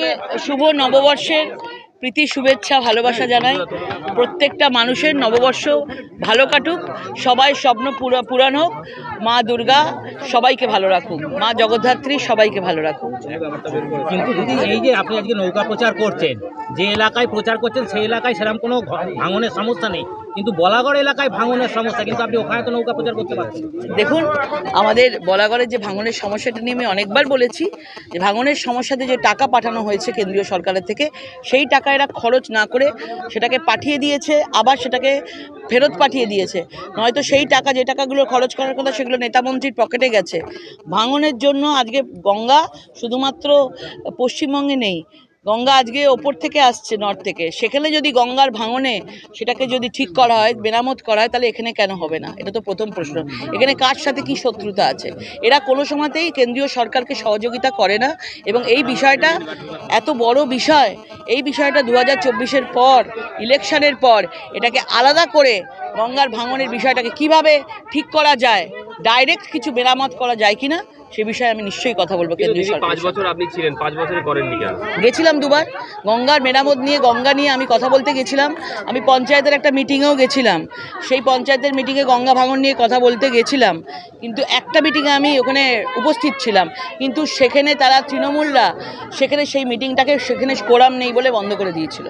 সবাইকে শুভ নববর্ষের প্রীতি, শুভেচ্ছা, ভালোবাসা জানাই। প্রত্যেকটা মানুষের নববর্ষ ভালো কাটুক, সবাই স্বপ্ন পুরা, পূরণ হোক। মা দুর্গা সবাইকে ভালো রাখুক মা জগদ্ধাত্রী সবাইকে ভালো রাখুক। কিন্তু দিদি এই যে আপনি আজকে নৌকা প্রচার করছেন যে এলাকায় প্রচার করছেন সেই এলাকায় সেরকম কোনো ভাঙনের সমস্যা নেই। কিন্তু বলাগড় এলাকায় ভাঙনের সমস্যা কিন্তু আপনি ওখানে তো নৌকা প্রচার করতে পারছেন। দেখুন আমাদের বলাগড়ের যে ভাঙনের সমস্যাটা নিয়ে আমি অনেকবার বলেছি যে ভাঙনের সমস্যাতে যে টাকা পাঠানো হয়েছে কেন্দ্রীয় সরকারের থেকে সেই টাকা এরা খরচ না করে সেটাকে পাঠিয়ে দিয়েছে আবার সেটাকে ফেরত পাঠিয়ে দিয়েছে। নয়তো সেই টাকা যে টাকাগুলো খরচ করার কথা সেগুলো নেতামন্ত্রীর পকেটে গেছে। ভাঙনের জন্য আজকে গঙ্গা শুধুমাত্র পশ্চিমবঙ্গে নেই, গঙ্গা আজকে ওপর থেকে আসছে নর্থ থেকে। সেখানে যদি গঙ্গার ভাঙনে সেটাকে যদি ঠিক করা হয়, মেরামত করা হয়, তাহলে এখানে কেন হবে না? এটা তো প্রথম প্রশ্ন। এখানে কার সাথে কি শত্রুতা আছে? এরা কোনো সময়তেই কেন্দ্রীয় সরকারকে সহযোগিতা করে না এবং এই বিষয়টা এত বড় বিষয়, এই বিষয়টা দু হাজার পর ইলেকশনের পর, এটাকে আলাদা করে গঙ্গার ভাঙনের বিষয়টাকে কীভাবে ঠিক করা যায় ডাইরেক্ট কিছু মেরামত করা যায় কিনা সে বিষয়ে আমি নিশ্চয়ই কথা বলব কেন্দ্রীয় সরকার পাঁচ বছর আপনি ছিলেন পাঁচ বছরে করেননি কেন? গেছিলাম দুবার। গঙ্গার মেরামত নিয়ে গঙ্গা নিয়ে আমি কথা বলতে গেছিলাম। আমি পঞ্চায়েতের একটা মিটিংয়েও গেছিলাম। সেই পঞ্চায়েতের মিটিংয়ে গঙ্গা ভাঙন নিয়ে কথা বলতে গেছিলাম। কিন্তু একটা মিটিংয়ে আমি ওখানে উপস্থিত ছিলাম। কিন্তু সেখানে তারা তৃণমূলরা সেখানে সেই মিটিংটাকে সেখানে কোরাম নেই বলে বন্ধ করে দিয়েছিল।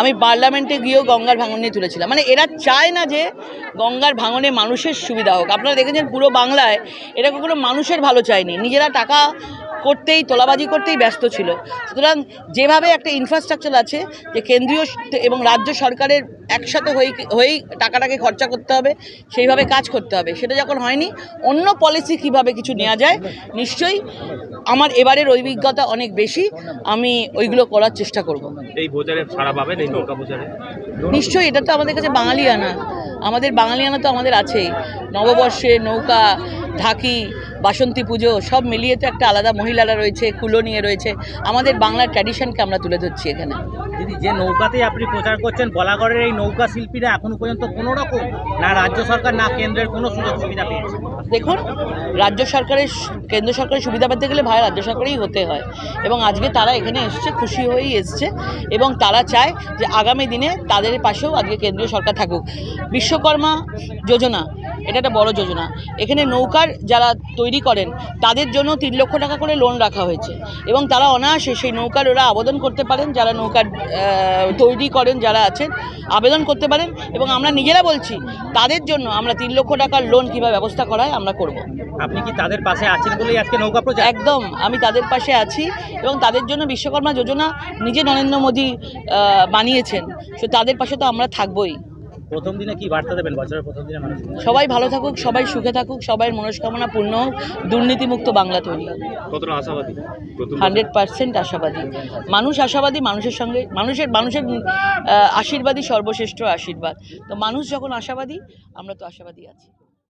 আমি পার্লামেন্টে গিয়েও গঙ্গার ভাঙন নিয়ে তুলেছিলাম। মানে এরা চায় না যে গঙ্গার ভাঙনে মানুষের সুবিধা হোক। আপনারা দেখেছেন পুরো বাংলায় এরা কোনো মানুষের ভালো চায়নি। নিজেরা টাকা করতেই, তোলাবাজি করতেই ব্যস্ত ছিল। সুতরাং যেভাবে একটা ইনফ্রাস্ট্রাকচার আছে যে কেন্দ্রীয় এবং রাজ্য সরকারের একসাথে হয়েই হয়েই টাকাটাকে খরচা করতে হবে, সেইভাবে কাজ করতে হবে। সেটা যখন হয়নি, অন্য পলিসি কীভাবে কিছু নেওয়া যায়, নিশ্চয়ই আমার এবারের অভিজ্ঞতা অনেক বেশি আমি ওইগুলো করার চেষ্টা করব। এই প্রচারে ছাড়া পাবেন এই নৌকা প্রচারে নিশ্চয়ই এটা তো আমাদের কাছে বাঙালিয়ানা। আমাদের বাঙালিয়ানা তো আমাদের আছেই। নববর্ষে নৌকা ঢাকি বাসন্তী পুজো সব মিলিয়ে তো একটা আলাদা মহিলারা রয়েছে কুলো নিয়ে রয়েছে। আমাদের বাংলার ট্র্যাডিশনকে আমরা তুলে ধরছি এখানে। দিদি যে নৌকাতেই আপনি প্রচার করছেন, বলাগড়ের এই নৌকা শিল্পীরা এখনও পর্যন্ত কোনো রকম না রাজ্য সরকার, না কেন্দ্রের কোনো সুযোগ সুবিধা পেয়েছে। দেখুন, রাজ্য সরকারের কেন্দ্র সরকারের সুবিধা পেতে গেলে ভাই, রাজ্য সরকারেই হতে হয়। এবং আজকে তারা এখানে এসছে, খুশি হয়েই এসছে। এবং তারা চায় যে আগামী দিনে তাদের পাশেও আজকে কেন্দ্রীয় সরকার থাকুক। বিশ্বকর্মা যোজনা এটা একটা বড় যোজনা। এখানে নৌকার যারা তৈরি করেন তাদের জন্য তিন লক্ষ টাকা করে লোন রাখা হয়েছে। এবং তারা অনায়াসে সেই নৌকার ওরা আবেদন করতে পারেন যারা নৌকার তৈরি করেন যারা আছেন আবেদন করতে পারেন। এবং আমরা নিজেরা বলছি তাদের জন্য আমরা তিন লক্ষ টাকার লোন কীভাবে ব্যবস্থা করা হয় আমরা করব। আপনি কি তাদের পাশে আছেন বলেই আজকে নৌকা প্রচার? একদম আমি তাদের পাশে আছি এবং তাদের জন্য বিশ্বকর্মা যোজনা নিজে নরেন্দ্র মোদী বানিয়েছেন। তো তাদের পাশে তো আমরা থাকবোই। প্রথম দিনে কি বার্তা দেবেন? বছরের প্রথম দিনে মানুষ সবাই ভালো থাকুক সবাই সুখে থাকুক সবাই মনস্কামনা পূর্ণ হোক। দুর্নীতিমুক্ত বাংলা তৈরি কতটা আশাবাদী? হান্ড্রেড পার্সেন্ট আশাবাদী। মানুষ আশাবাদী মানুষের সঙ্গে মানুষের মানুষের আশীর্বাদই সর্বশ্রেষ্ঠ আশীর্বাদ। তো মানুষ যখন আশাবাদী আমরা তো আশাবাদী আছি।